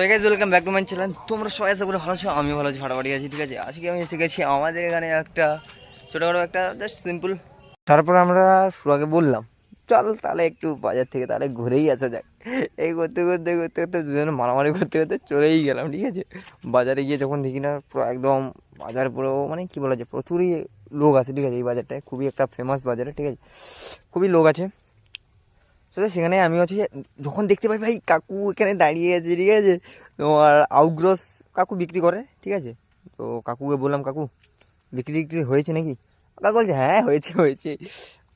তো guys welcome back to my channel তোমরা সবাই আশা করে ভালো আছো আমি ভালো আছি ফাটাফাটি আছি, ঠিক আছে? আজকে আমি এসে গেছি আমাদের এখানে একটা ছোটোখাটো একটা জাস্ট সিম্পল তারপর আমরা সুরাকে বললাম, চল তাহলে একটু বাজার থেকে তাহলে ঘুরেই আসা যাক। এই করতে করতে করতে করতে দুজনে মারামারি করতে করতে চলেই গেলাম, ঠিক আছে? বাজারে গিয়ে যখন দেখি না, পুরো একদম বাজার পুরো মানে কী বলা যায়, প্রচুরই লোক আছে, ঠিক আছে, এই বাজারটায়। খুবই একটা ফেমাস বাজারে, ঠিক আছে? খুবই লোক আছে। তো সেখানে আমি হচ্ছে যখন দেখতে পাই, ভাই, কাকু এখানে দাঁড়িয়ে আছে, ঠিক আছে? তোমার আউগ্রস কাকু বিক্রি করে, ঠিক আছে? তো কাকুকে বললাম, কাকু, বিক্রি টিক্রি হয়েছে নাকি? কাকু বলছে হ্যাঁ হয়েছে হয়েছে।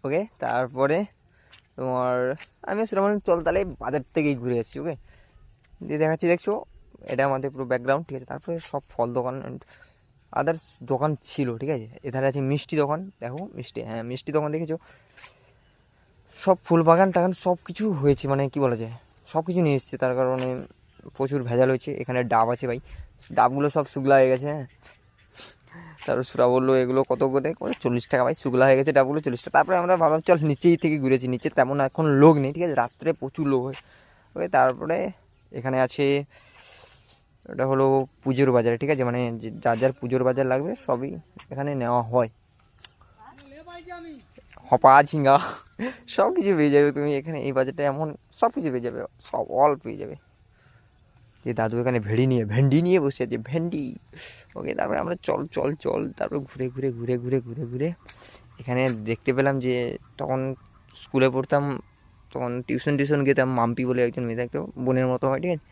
ওকে? তারপরে তোমার আমি সেটা বললাম চল তাহলে বাজার থেকেই ঘুরে এসেছি ওকে? দিয়ে দেখাচ্ছি, দেখছ? এটা আমাদের পুরো ব্যাকগ্রাউন্ড ঠিক আছে? তারপরে সব ফল দোকান আদার্স দোকান ছিল, ঠিক আছে? এধারে আছে মিষ্টি দোকান, দেখো, মিষ্টি হ্যাঁ মিষ্টি দোকান দেখেছ? সব ফুল বাগান টাগান সব কিছু হয়েছে মানে কি বলা যায়? সব কিছু নিয়ে এসছে, তার কারণে প্রচুর ভেজাল হয়েছে। এখানে ডাব আছে ভাই। ডাবগুলো সব শুকলা হয়ে গেছে হ্যাঁ। তারপর সুরা বলল, এগুলো কত করে? করে চল্লিশ টাকা ভাই, শুকলা হয়ে গেছে ডাবগুলো চল্লিশ টাকা। তারপরে আমরা ভাবলাম, চল নিচেই থেকে ঘুরেছি, নিচে তেমন এখন লোক নেই, ঠিক আছে? রাত্রে প্রচুর লোক হয়। ওকে, তারপরে এখানে আছে, ওটা হলো পুজোর বাজারে, ঠিক আছে? মানে যার যার পুজোর বাজার লাগবে, সবই এখানে নেওয়া হয়। হপা ঝিঙ্গা সব কিছু পেয়ে যাবে তুমি এখানে, এই বাজারটা এমন সব কিছু পেয়ে যাবে, সব অল পেয়ে যাবে। যে দাদু এখানে ভেড়ি নিয়ে, ভেন্ডি নিয়ে বসে আছে, ভেন্ডি। ওকে, তারপরে আমরা চল চল চল, তারপরে ঘুরে ঘুরে ঘুরে ঘুরে ঘুরে ঘুরে। এখানে দেখতে পেলাম যে তখন স্কুলে পড়তাম, তখন টিউশন টিউশন গেতাম, মাম্পি বলে একজন মেয়ে থাকতো, বোনের মতো হয়, ঠিক আছে?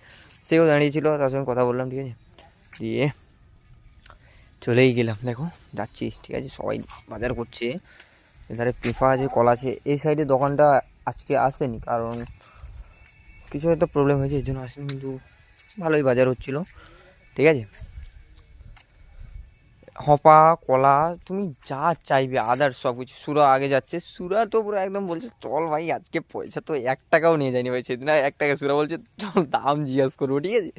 সেও দাঁড়িয়েছিল, তার সঙ্গে কথা বললাম, ঠিক আছে? দিয়ে চলেই গেলাম, দেখো, যাচ্ছি, ঠিক আছে? সবাই বাজার করছে। এধারে পেঁপা আছে, কলা আছে, এই সাইডে দোকানটা আজকে আসেনি কারণ কিছু একটা প্রবলেম হয়েছে এর জন্য আসেনি, কিন্তু ভালোই বাজার হচ্ছিল। ঠিক আছে? হপা, কলা, তুমি যা চাইবে আদার সব কিছু। সুরা আগে যাচ্ছে, সুরা তো পুরো একদম বলছে, চল ভাই, আজকে পয়সা তো এক টাকাও নিয়ে যায়নি ভাই, সেদিন এক টাকা। সুরা বলছে, চল দাম জিজ্ঞাসা করব। ঠিক আছে?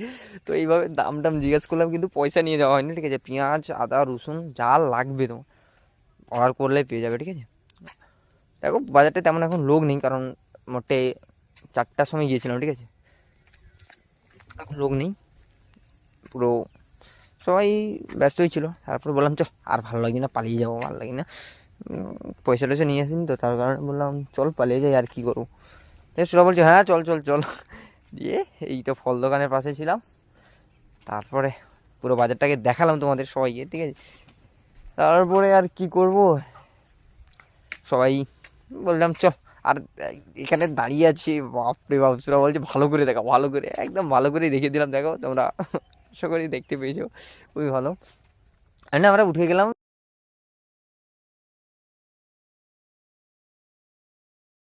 তো এইভাবে দাম টাম জিজ্ঞাসা করলাম, কিন্তু পয়সা নিয়ে যাওয়া হয়নি, ঠিক আছে? পেঁয়াজ, আদা, রসুন, যা লাগবে তোমার, অর্ডার করলে পেয়ে যাবে, ঠিক আছে? দেখো, বাজারটা তেমন এখন লোক নেই, কারণ মোটে চারটার সময় গিয়েছিলাম, ঠিক আছে? এখন লোক নেই। পুরো সবাই ব্যস্তই ছিল। তারপরে বললাম, চল, আর ভালো লাগে না, পালিয়ে যাব, ভালো লাগে না। পয়সা টয়সা নিয়ে আসিনি তো, তার কারণে বললাম, চল, পালিয়ে যাই, আর কী করব? সেটা বলছে হ্যাঁ চল চল চল। দিয়ে এই তো ফল দোকানের পাশে ছিলাম। তারপরে পুরো বাজারটাকে দেখালাম তোমাদের সবাইকে, ঠিক আছে? তারপরে আর কি করব? সবাই বললাম, চল, আর, এখানে দাঁড়িয়ে আছি, বাপরে বাপ সুরা বলছে, ভালো করে দেখা ভালো করে, একদম ভালো করেই দেখিয়ে দিলাম, দেখো, তোমরা আশা করি দেখতে পেয়েছ, খুবই ভালো। আমরা উঠে গেলাম।